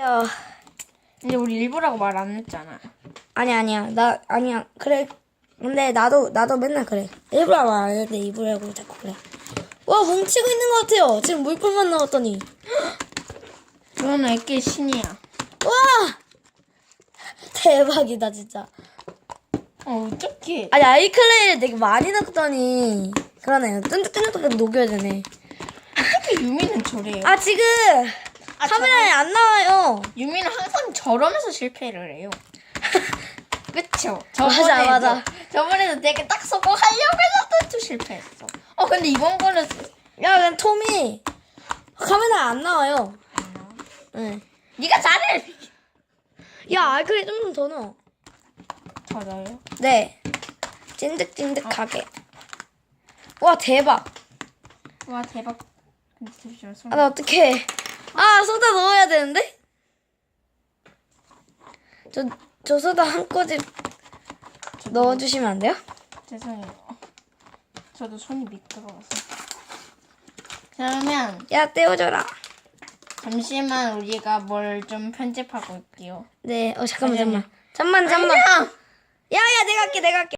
야, 근데 우리 일부라고 말 안 했잖아. 아니 아니야. 나 아니야. 그래. 근데 나도 나도 맨날 그래. 일부러 말 안 했는데 일부라고 자꾸 그래. 와 뭉치고 있는 것 같아요. 지금 물품만 나왔더니. 너는 애기 신이야. 와 대박이다 진짜. 어, 어떡해. 아니 아이클레이를 되게 많이 넣었더니 그러네요. 쫀득쫀득하게 녹여야 되네. 어떻게 유미는 저래요? 아 지금 아, 카메라에 안 나와요. 유미는 항상 저러면서 실패를 해요. 그쵸? 맞아, 저번에도, 맞아. 저번에도 되게 딱 성공하려고 했는데 또 실패했어. 어, 근데 이번 거는 야 그냥 톰이 카메라에 안 나와요. 네. 네가 잘해. 야 아이클레이 좀더 넣어. 맞아요. 네. 찐득찐득하게. 와 대박. 와 대박. 근데 잠시만 손. 아 나 어떡해. 아 소다 넣어야 되는데? 저, 저 소다 한 꼬집 넣어주시면 안 돼요? 죄송해요. 저도 손이 미끄러워서. 그러면 야 떼어줘라. 잠시만 우리가 뭘 좀 편집하고 올게요. 네. 어 잠깐만 아니. 잠만. 잠만 잠만. 안녕. 야야 내가 할게 내가 할게.